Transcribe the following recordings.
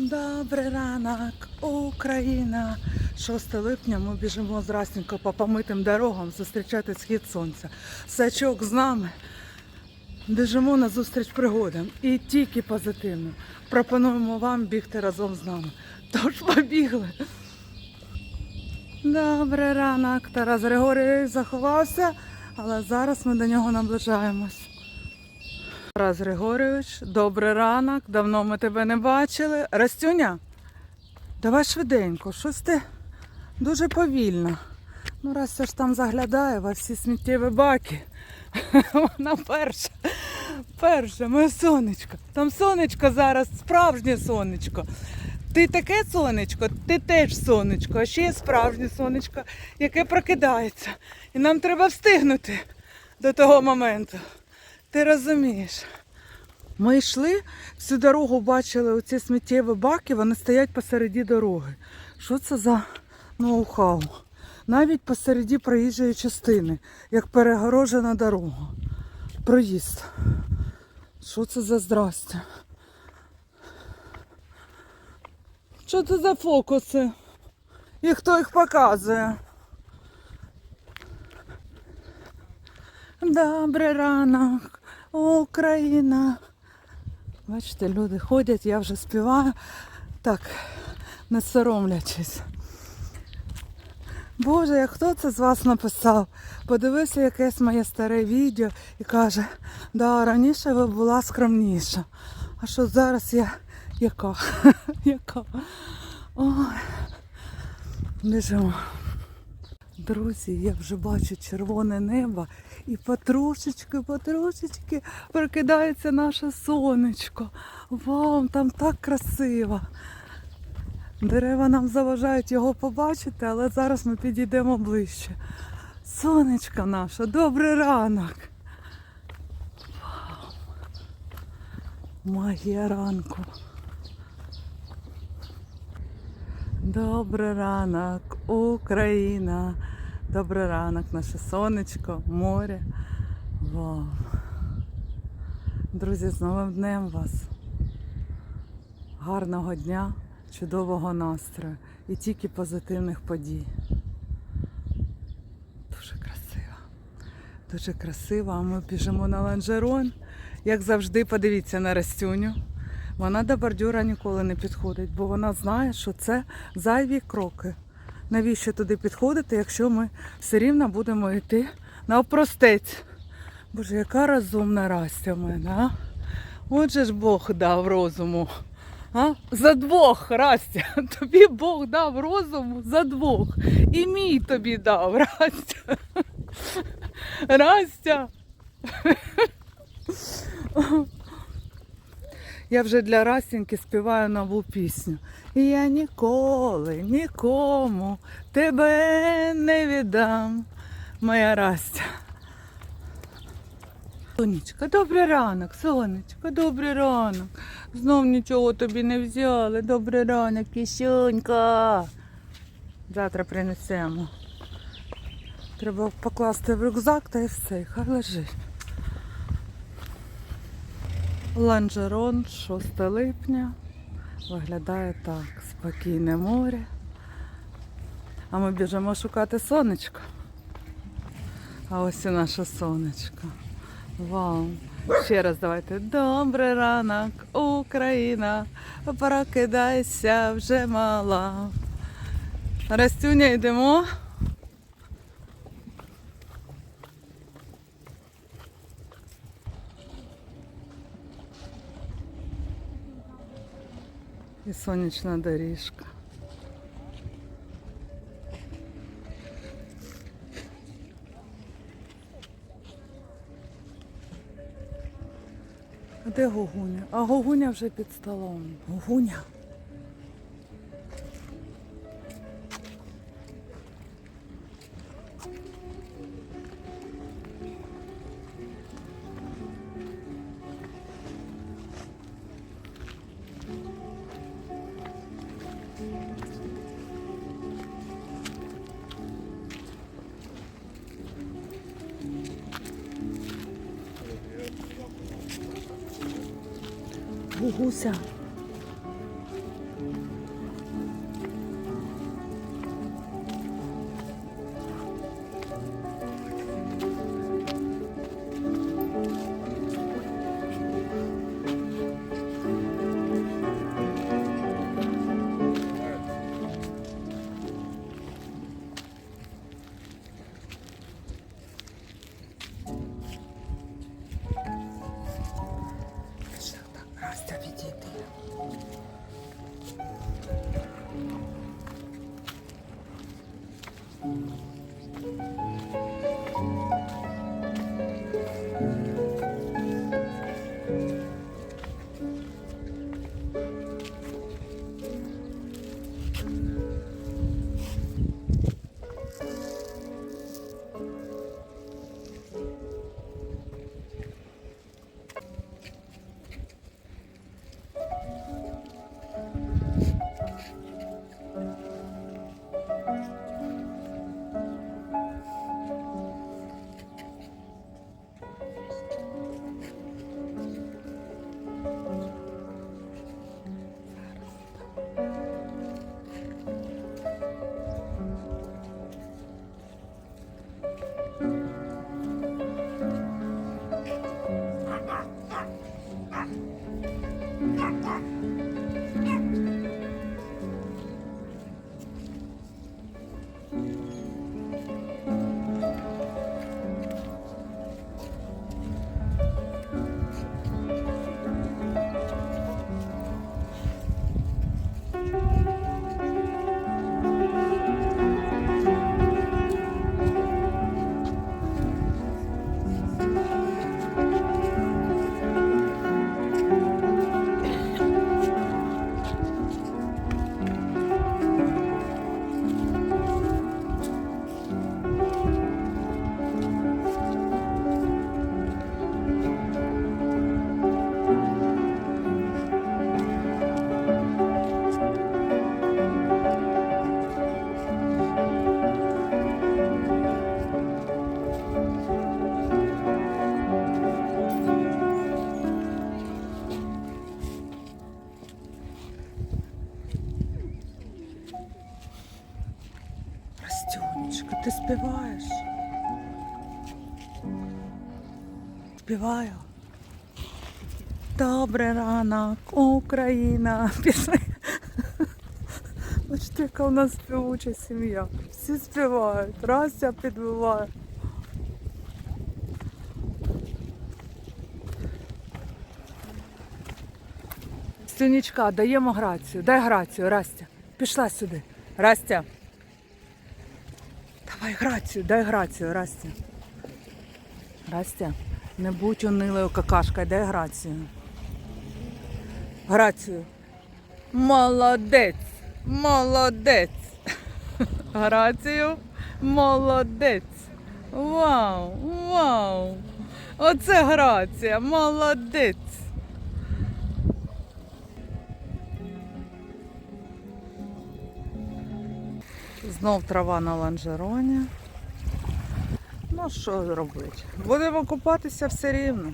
Добрий ранок, Україна. 6 липня ми біжимо з Расенько по помитим дорогам зустрічати схід сонця. Сачок з нами. Біжимо на зустріч пригодам. І тільки позитивно. Пропонуємо вам бігти разом з нами. Тож побігли. Добрий ранок. Тарас Григорійович заховався, але зараз ми до нього наближаємось. Тарас Григорійович, добрий ранок. Давно ми тебе не бачили. Растюня, давай швиденько, щось ти дуже повільно. Ну, Растя ж там заглядає во всі сміттєві баки. Вона перша. Перша, моє сонечко. Там сонечко зараз, справжнє сонечко. Ти таке сонечко, ти теж сонечко, а ще є справжнє сонечко, яке прокидається. І нам треба встигнути до того моменту. Ти розумієш? Ми йшли, всю дорогу бачили оці сміттєві баки, вони стоять посереді дороги. Що це за ноу-хау? Навіть посереді проїжджої частини, як перегорожена дорога. Проїзд. Що це за здрастя? Що це за фокуси? І хто їх показує? Добрий ранок, Україна. Бачите, люди ходять, я вже співаю так, не соромлячись. Боже, як хто це з вас написав? Подивився якесь моє старе відео і каже, да, раніше ви була скромніша. А що зараз я яка? яка? Ой. Біжимо. Друзі, я вже бачу червоне небо і потрошечки, потрошечки прокидається наше сонечко. Вау, там так красиво. Дерева нам заважають його побачити, але зараз ми підійдемо ближче. Сонечко наше, добрий ранок. Вау. Магія ранку. Добрий ранок, Україна. Добрий ранок, наше сонечко, море. Вау. Друзі, з новим днем вас. Гарного дня, чудового настрою і тільки позитивних подій. Дуже красиво. Дуже красиво. А ми біжимо на ланжерон. Як завжди, подивіться на Растюню. Вона до бордюра ніколи не підходить, бо вона знає, що це зайві кроки. Навіщо туди підходити, якщо ми все рівно будемо йти навпростець? Боже, яка розумна Растя в мене, а? Отже ж Бог дав розуму. А? За двох, Растя. Тобі Бог дав розуму за двох. І мій тобі дав, Растя. Растя. Я вже для Растіньки співаю нову пісню. І Я ніколи нікому тебе не віддам, моя Растя. Сонечка, добрий ранок, сонечко, добрий ранок. Знов нічого тобі не взяли. Добрий ранок, кисюнька. Завтра принесемо. Треба покласти в рюкзак та і все, хай лежить. Ланжерон, 6 липня. Виглядає так. Спокійне море. А ми біжимо шукати сонечко. А ось і наше сонечко. Вау! Ще раз давайте. Добрий ранок, Україна. Прокидайся вже мала. Растюня йдемо. І сонячна доріжка. А де Гогуня? А Гогуня вже під столом. Гогуня. гусав. Співаєш? Співаю. Добрий ранок, Україна. Пішли. Бачите, яка у нас співуча сім'я. Всі співають. Растя підбиває. Стюнічка, даємо грацію. Дай грацію, Растя. Пішла сюди. Растя. Давай грацію, дай грацію, Растя. Растя, не будь унилою какашкою, дай грацію. Грацію. Молодець. Молодець. Грацію. Молодець. Вау, вау. Оце грація. Молодець. Знов трава на ланжероні. Ну що робити? Будемо купатися все рівно.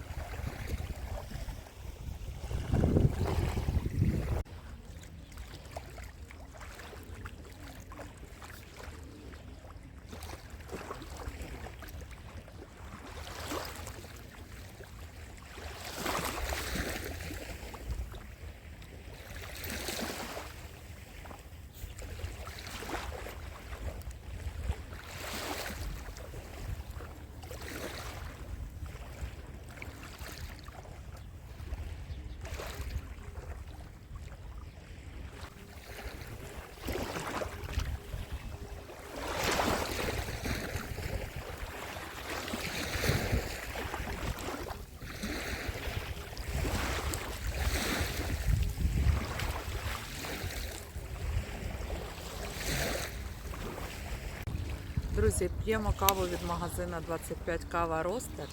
Друзі, п'ємо каву від магазину 25 кава Ростерс.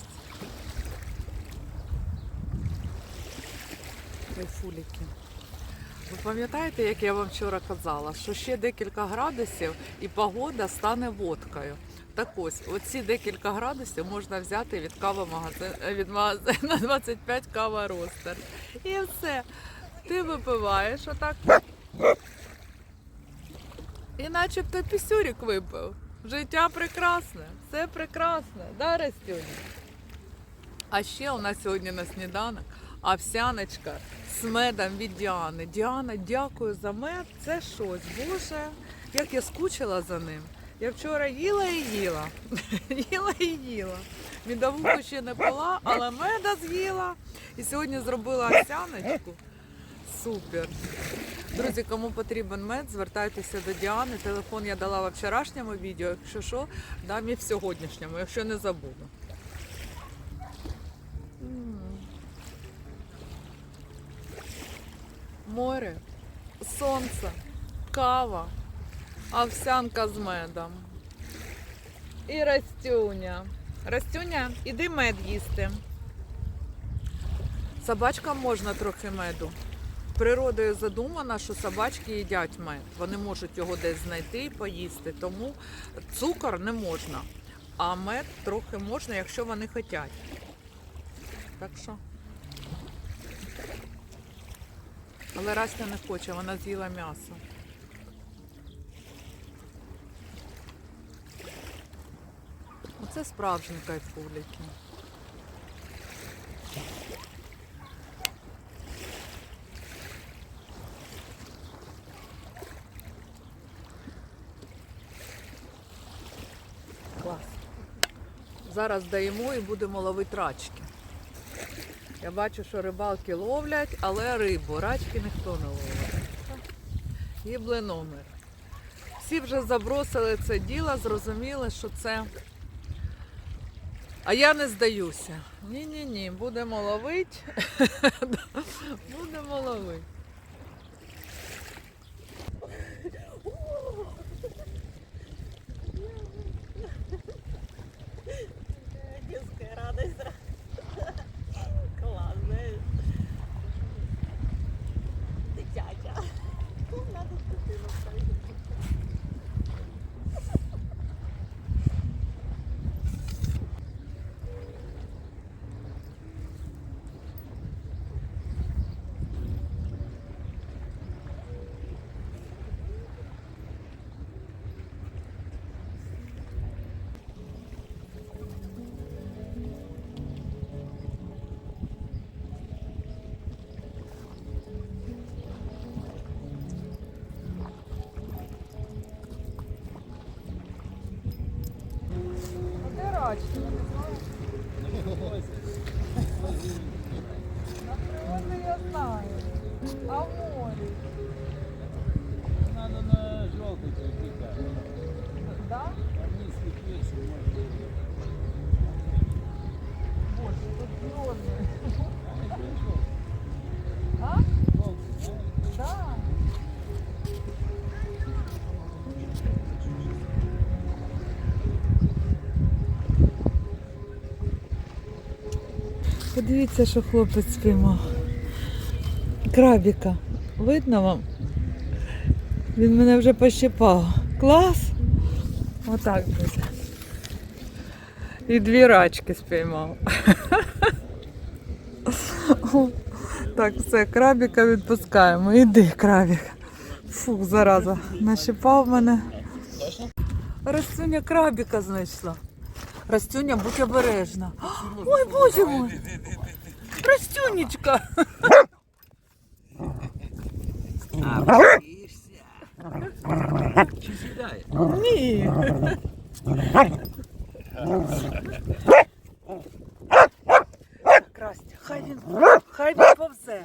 Кайфуліки. Ви пам'ятаєте, як я вам вчора казала, що ще декілька градусів і погода стане водкою. Так ось, оці декілька градусів можна взяти від кави магазин, е, від магазину 25 кава Ростер. І все. Ти випиваєш отак. І начебто пісюрік випив. Життя прекрасне, все прекрасне, да, Растюня? А ще у нас сьогодні на сніданок овсяночка з медом від Діани. Діана, дякую за мед. Це щось. Боже, як я скучила за ним. Я вчора їла і їла. їла і їла. Мідовуху ще не пила, але меда з'їла. І сьогодні зробила овсяночку. Супер. Друзі, кому потрібен мед, звертайтеся до Діани. Телефон я дала в вчорашньому відео. Якщо що, дам і в сьогоднішньому, якщо не забуду. Море, сонце, кава, овсянка з медом. І Растюня. Растюня, іди мед їсти. Собачкам можна трохи меду. Природою задумано, що собачки їдять мед. Вони можуть його десь знайти і поїсти. Тому цукор не можна. А мед трохи можна, якщо вони хочуть. Так що. Але Растя не хоче, вона з'їла м'ясо. Оце справжні кайфуліки. Клас. Зараз даємо і будемо ловити рачки. Я бачу, що рибалки ловлять, але рибу, рачки ніхто не ловить. Гіблий номер. Всі вже забросили це діло, зрозуміли, що це. А я не здаюся. Ні-ні-ні, будемо ловити. будемо ловити. Бачите, Подивіться, що хлопець спіймав. Крабіка. Видно вам? Він мене вже пощипав. Клас! Отак буде. І дві рачки спіймав. Так, все, крабіка відпускаємо. Іди, крабік. Фу, зараза. Нащипав мене. Ростюня крабіка знайшла. Ростюня, будь обережна. Ой, боже мой! Ростюнечка! Чи сідає? Ні. Крастя, хай він, хай він повзе.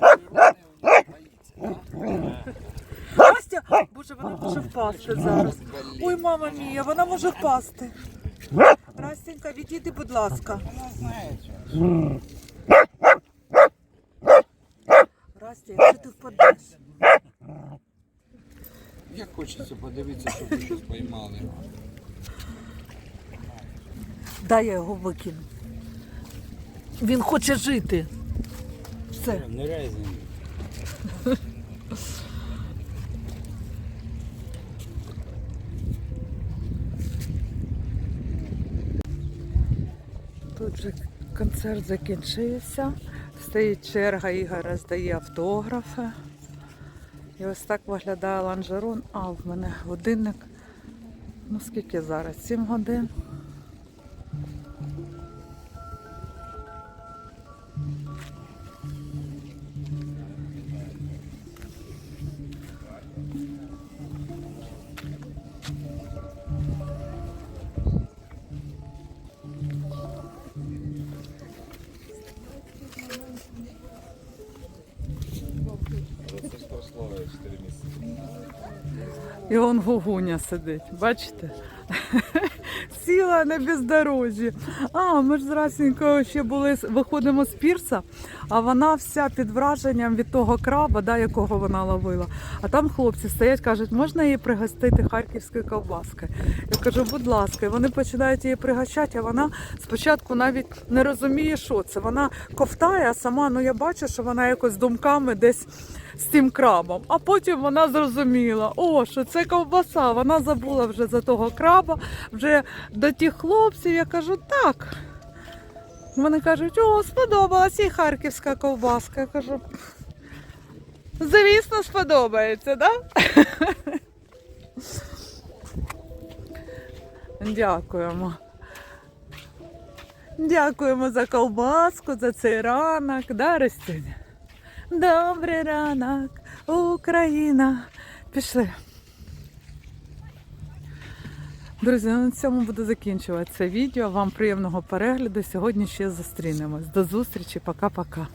Настя, боже, вона може впасти зараз. Ой, мама мія, вона може впасти. Настенька, відійди, будь ласка. Вона знає, що. Растя, якщо ти впадеш. Як хочеться подивитися, щоб ви щось поймали. Дай я його викину. Він хоче жити. Все. За ним. Тут же концерт закінчився. Стоїть черга, Ігор роздає автографи. І ось так виглядає ланжерон. А, в мене годинник. Ну скільки зараз? 7 годин. І он гугуня сидить, бачите? Сіла на бездорожжі. А, ми ж з Расенькою ще були, виходимо з пірса, а вона вся під враженням від того краба, да, якого вона ловила. А там хлопці стоять, кажуть, можна її пригостити харківською ковбаскою. Я кажу, будь ласка, і вони починають її пригощати, а вона спочатку навіть не розуміє, що це. Вона ковтає, а сама, ну я бачу, що вона якось думками десь з тим крабом. А потім вона зрозуміла, о, що це ковбаса. Вона забула вже за того краба, вже до тих хлопців. Я кажу, так. Вони кажуть, о, сподобалась і харківська ковбаска. Я кажу, звісно, сподобається, так? Да? Дякуємо. Дякуємо за ковбаску, за цей ранок, да, Ростюня? Добрий ранок, Україна. Пішли. Друзі, на цьому буду закінчувати це відео. Вам приємного перегляду. Сьогодні ще зустрінемось. До зустрічі, пока-пока.